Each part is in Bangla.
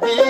baby.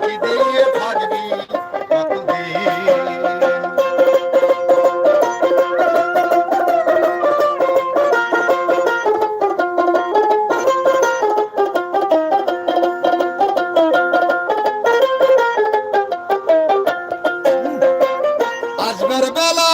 ফাঁকি দিয়ে থাকবি আসবার বেলা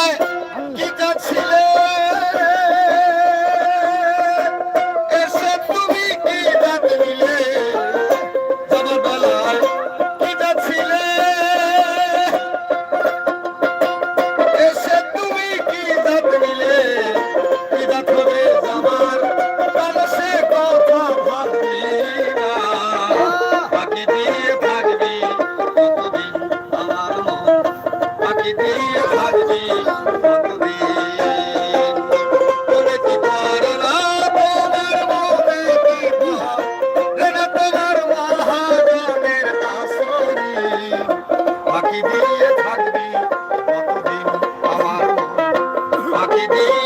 Thank you.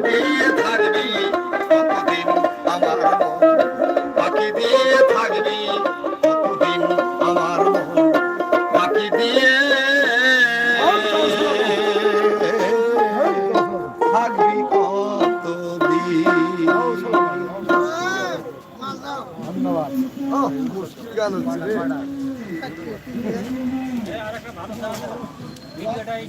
দিয়ে থাকবি কতদিন আমার মন বাকি দিয়ে থাকবি কতদিন আমার মন ধন্যবাদ ভিডিওটাই